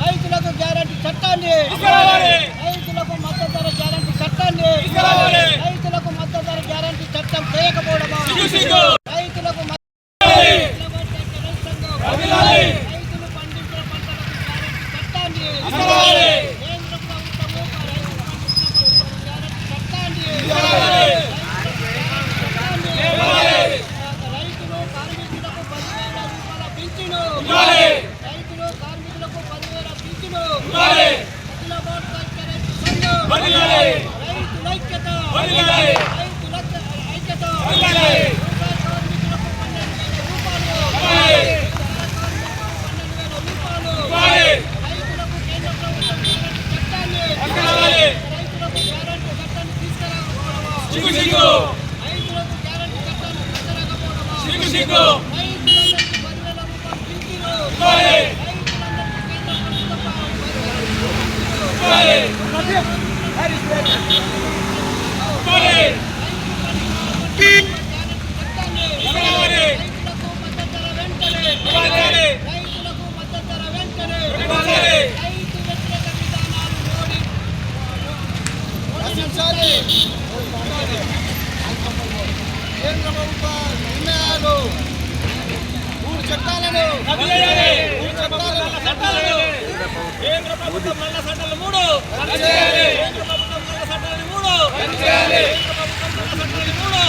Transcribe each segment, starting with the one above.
రైతులకు గ్యారంటీ చట్టాన్ని. రైతులకు మద్దతు ధర గ్యారంటీ చట్టాన్ని. రైతులకు మద్దతు ధర గ్యారంటీ చట్టం చేయకపోవడమా రైతులకు మద్దతు రైతులు పండించిన పంటలకు గ్యారంటీ చట్టాన్ని కేంద్ర ప్రభుత్వము రైతులు పండించిన పంటలకు గ్యారంటీ చట్టాన్ని రైతులు కార్మికులకు పదివేల రూపాయల పింఛను రైతులు కార్మికులకు పదివేల పింఛను అఖిల భారత ఐక్య రైతు సంఘం రైతుల ఐక్యత రైతుల ఐక్యత వ్యవసాయ కార్మికులకు పన్నెండు వేల రూపాయలు పన్నెండు వేల రూపాయలు రైతులకు కేంద్ర ప్రభుత్వం గ్యారంటీ చట్టాన్ని రైతులకు గ్యారంటీ చట్టాన్ని తీసుకురాకపోవడమా రైతులకు గ్యారంటీ చట్టాన్ని కేంద్ర ప్రభుత్వం నిర్ణయాలు మూడు చట్టాలను మూడు. చట్టాలను కేంద్ర ప్రభుత్వం నల్ల చట్టాలు మూడు కేంద్ర ప్రభుత్వం నల్ల చట్టాలు మూడు కేంద్ర ప్రభుత్వం నల్ల చట్టాలు మూడు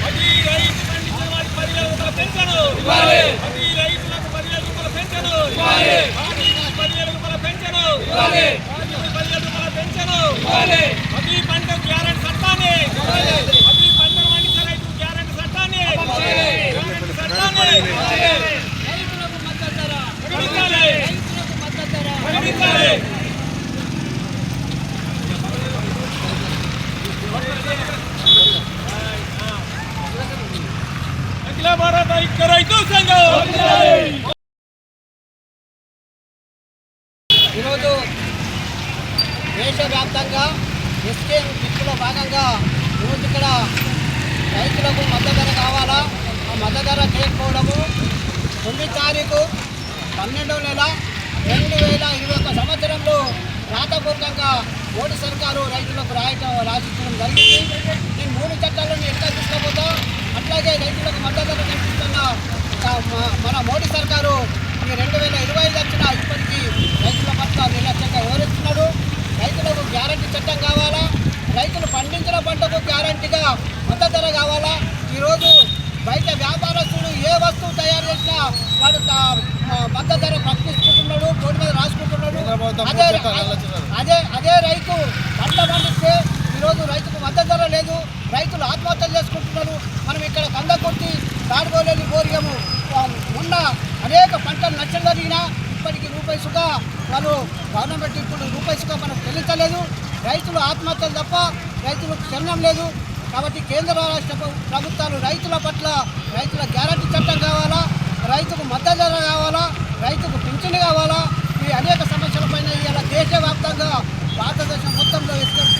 ప్రతి రైతు పండించిన వాడికి పదివేల రూపాయల పెన్షన్ ప్రతి రైతులకు పదివేల రూపాయల పెన్షన్ కార్మికులకు పదివేల రూపాయల పెన్షన్ కార్మికులకు పదివేల రూపాయల పెన్షన్ ప్రతి పంట గ్యారెంటీ చట్టాన్ని ప్రతి పంటను పండించే రైతు గ్యారెంటీ చట్టాన్ని గ్యారెంటీ చట్టాన్ని రైతులకు మద్దతు ధర ప్రకటించాలి రైతులకు మద్దతు ధర ప్రకటించాలి అఖిల భారత ఐక్య రైతు సంఘం. ఈరోజు దేశవ్యాప్తంగా ఎస్కేఎం కిట్టులో భాగంగా ఈరోజు ఇక్కడ రైతులకు మద్దతు ధర కావాలా? ఆ మద్దతు ధర చేయకపోవడము తొమ్మిది తారీఖు పన్నెండవ నెల రెండు వేల ఇరవై ఒక్క సంవత్సరంలో రాతపూర్వకంగా మోడీ సర్కారు రైతులకు రాయటం రాసిచ్చడం జరిగింది. నేను మూడు చట్టాలను ఎట్లా తీసుకోబోతా అట్లాగే రైతులకు మద్దతు ధర కల్పిస్తున్న ఆ, మ- మన మోడీ సర్కారు ఈ రెండు వేల ఇరవై ఐదు వచ్చిన ఇప్పటికీ రైతుల పట్ల నిర్లక్ష్యంగా వివరిస్తున్నాడు రైతులకు గ్యారంటీ చట్టం కావాలా? రైతులు పండించిన పంటకు గ్యారంటీగా మద్దతు ధర కావాలా? ఈరోజు బయట వ్యాపారస్తుడు ఏ వస్తువు తయారు చేసినా వాడు మద్దతు ధర ప్రకటించుకుంటున్నాడు బోర్డు మీద రాసుకుంటున్నాడు. అదే అదే అదే రైతు పంట పండిస్తే ఈరోజు రైతుకు మద్దతు ధర లేదు. రైతులు ఆత్మహత్యలు చేసుకుంటున్నారు మనం ఇక్కడ కందకుర్తి తాడుకోలేని బోరిగము ఆ, ఉన్న ప్రభుత్వం పంటలు నష్టం ఇప్పటికీ రూపాయి సుఖ వాళ్ళు గవర్నమెంట్ ఇప్పుడు రూపాయి సుఖ మనకు చెల్లించలేదు. రైతులు ఆత్మహత్యలు తప్ప రైతులకు శరణం లేదు. కాబట్టి కేంద్ర రాష్ట్ర ప్రభుత్వాలు రైతుల పట్ల రైతుల గ్యారంటీ చట్టం కావాలా? రైతుకు మద్దతు ధర కావాలా? రైతుకు పింఛను కావాలా? ఈ అనేక సమస్యలపైన ఇలా దేశవ్యాప్తంగా భారతదేశం మొత్తంలో ఇస్తున్న